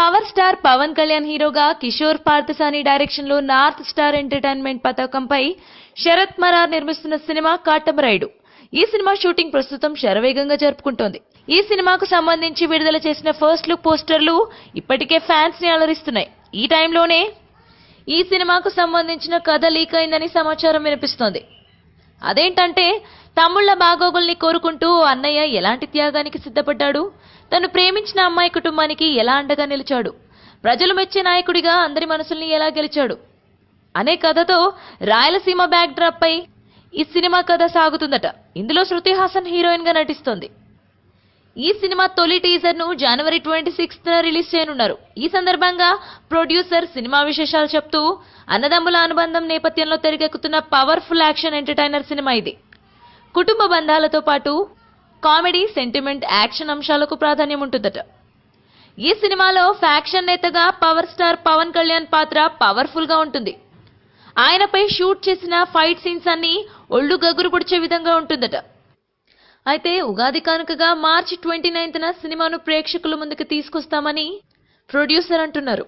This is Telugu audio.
పవర్ స్టార్ పవన్ కళ్యాణ్ హీరోగా కిషోర్ పార్థసాని డైరెక్షన్లో నార్త్ స్టార్ ఎంటర్టైన్మెంట్ పతాకంపై శరత్ మరార్ నిర్మిస్తున్న సినిమా కాటమరాయుడు ఈ సినిమా షూటింగ్ ప్రస్తుతం శరవేగంగా జరుపుకుంటోంది. ఈ సినిమాకు సంబంధించి విడుదల చేసిన ఫస్ట్ లుక్ పోస్టర్లు ఇప్పటికే ఫ్యాన్స్ని అలరిస్తున్నాయి. ఈ టైంలోనే ఈ సినిమాకు సంబంధించిన కథ లీక్ అయిందని సమాచారం వినిపిస్తోంది. అదేంటంటే తమ్ముళ్ళ బాగోగుల్ని కోరుకుంటూ అన్నయ్య ఎలాంటి త్యాగానికి సిద్ధపడ్డాడు? తను ప్రేమించిన అమ్మాయి కుటుంబానికి ఎలా అండగా నిలిచాడు? ప్రజలు మెచ్చే నాయకుడిగా అందరి మనసుల్ని ఎలా గెలిచాడు? అనే కథతో రాయలసీమ బ్యాక్ డ్రాప్ పై ఈ సినిమా కథ సాగుతుందట. ఇందులో శృతి హాసన్ హీరోయిన్గా నటిస్తోంది. ఈ సినిమా తొలి టీజర్ను జనవరి ట్వంటీ సిక్స్త్ రిలీజ్ చేయనున్నారు. ఈ సందర్భంగా ప్రొడ్యూసర్ సినిమా విశేషాలు చెప్తూ అన్నదమ్ముల అనుబంధం నేపథ్యంలో తెరకెక్కుతున్న పవర్ఫుల్ యాక్షన్ ఎంటర్టైనర్ సినిమా ఇది. కుటుంబ బంధాలతో పాటు కామెడీ సెంటిమెంట్ యాక్షన్ అంశాలకు ప్రాధాన్యం ఉంటుందట. ఈ సినిమాలో ఫ్యాక్షన్ నేతగా పవర్ స్టార్ పవన్ కళ్యాణ్ పాత్ర పవర్ఫుల్గా ఉంటుంది. ఆయనపై షూట్ చేసిన ఫైట్ సీన్స్ అన్ని ఒళ్ళు గగురు పొడిచే విధంగా ఉంటుందట. అయితే ఉగాది కానుకగా మార్చి ట్వంటీ నైన్త్న సినిమాను ప్రేక్షకుల ముందుకు తీసుకొస్తామని ప్రొడ్యూసర్ అంటున్నారు.